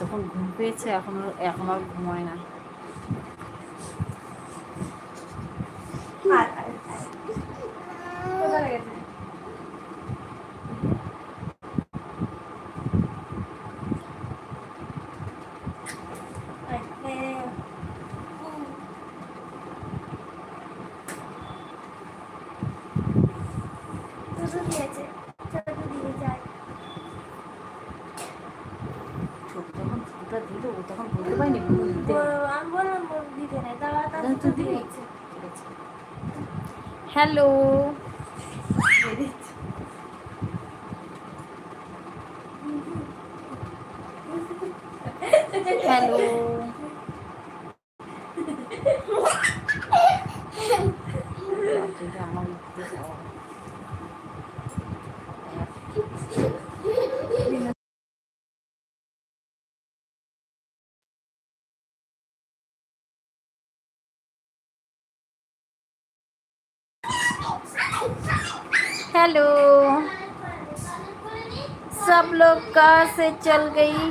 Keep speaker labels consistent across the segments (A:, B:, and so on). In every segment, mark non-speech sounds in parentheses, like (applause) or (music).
A: তখন ঘুম পেয়েছে এখনও এখন আর ঘুমায় না। Hello. Hello. हेलो सब लोग कहाँ से चल गई?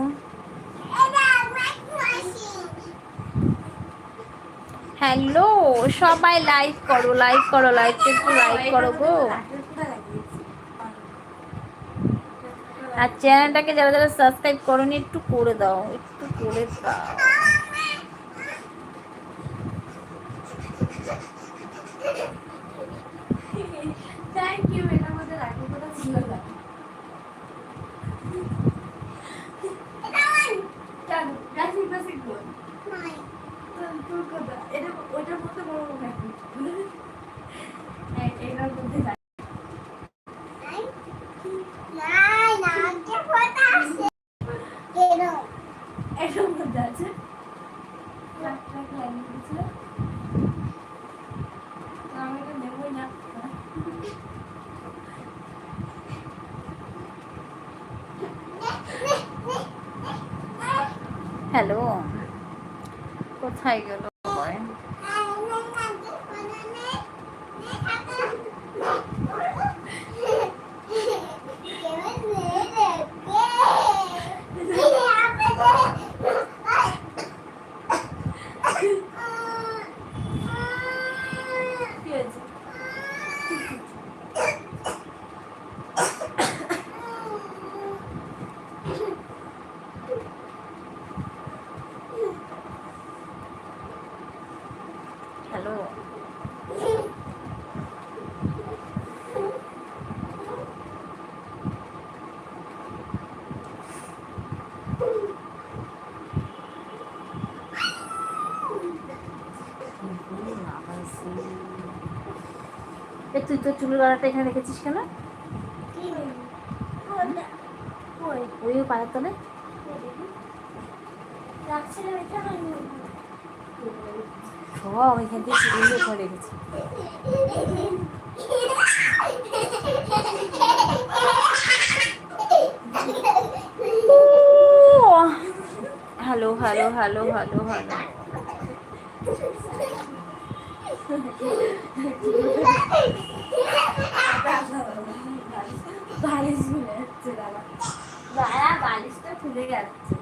A: হ্যালো, সবাই লাইক করো লাইক করো লাইক একটু লাইক করো গো। আর চ্যানেলটাকে যারা যারা সাবস্ক্রাইব করনি, একটু করে দাও, একটু করে দাও।
B: Thank you
A: hello. কোথায় গেল বয়? তুই তোর চুলের বাড়াটা এখানে রেখেছিস কেন? ওই পাড়ার তলে? সব এখান থেকে চুলে রেখেছি। (laughs) Hello hello hello hello hello.
B: বালিশ খুলে যাচ্ছে দাদা। দাদা বালিশটা খুলে যাচ্ছে।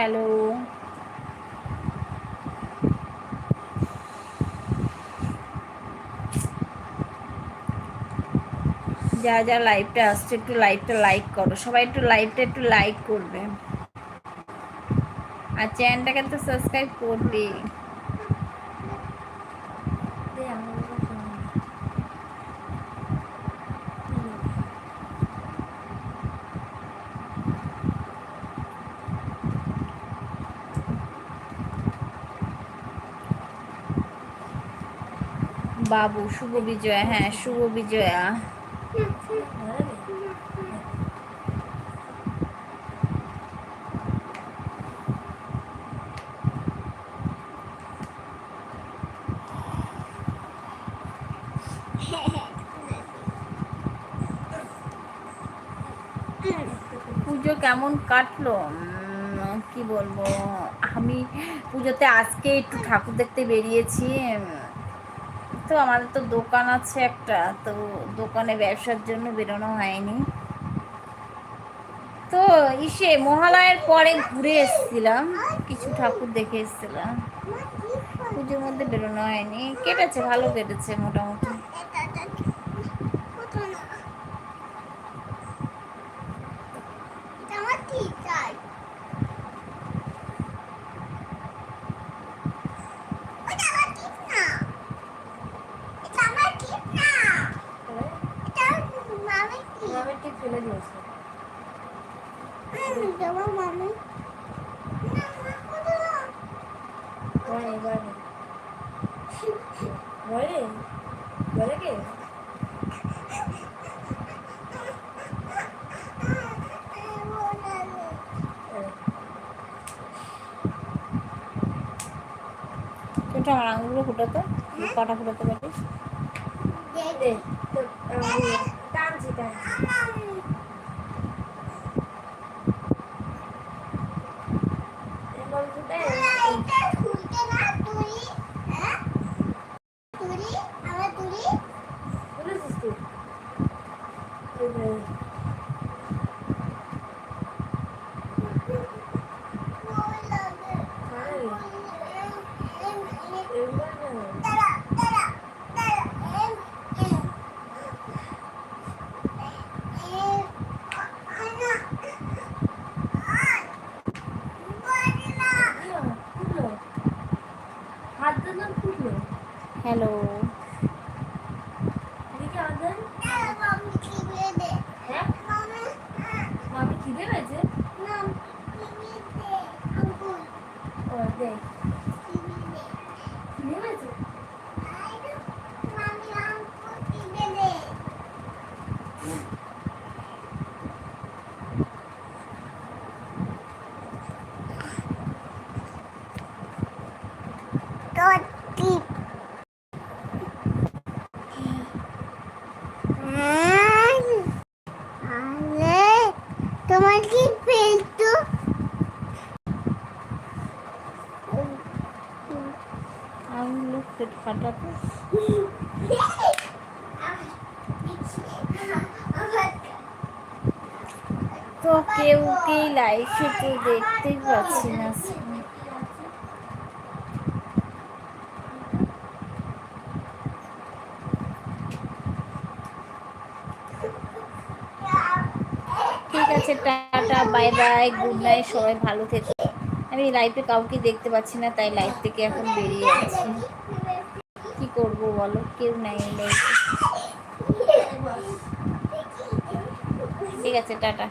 A: হ্যালো যা যা লাইভটা আসছে, একটু লাইভটা লাইক করো। সবাই একটু লাইভটা একটু লাইক করবে। আর চ্যানেলটাকে তো সাবস্ক্রাইব করবে বাবু, শুভ বিজয়া হ্যাঁ শুভ বিজয়া। পুজো কেমন কাটলো? কি বলব? আমি পুজোতে আজকে একটু ঠাকুর দেখতে বেরিয়েছি তো আমাদের তো দোকান আছে একটা, তো দোকানে ব্যবসার জন্য বেরোনো হয়নি। তো ইসে, মহালয়ের পরে ঘুরে এসেছিলাম, কিছু ঠাকুর দেখে এসেছিলাম। পুজোর মধ্যে বেরোনো হয়নি। কেটেছে, ভালো কেটেছে মোটামুটি
C: আমার ঠিক চাই এটা আমার ঠিক না এটা আমার ঠিক না এটা মামি ঠিক
B: আমি ঠিক ফেলে দিয়েছি
C: তোমার মামি না মা কোথাও না
B: বলে বলে বলে বলে কে
A: ওটা আমার আঙুলগুলো ফুটাতো কটা ফুটাতে
B: তো টানছি টানছি।
C: day. তো কেউ কেই লাইফে তো দেখতেই পাচ্ছি না। ঠিক আছে, tata bye bye good night সবাই ভালো থেকো। আমি লাইফে কাউকে দেখতে পাচ্ছি না, তাই লাইফ থেকে এখন বেরিয়ে কি করব বলো? কেউ নাই লাইফে ঠিক আছে টাটা।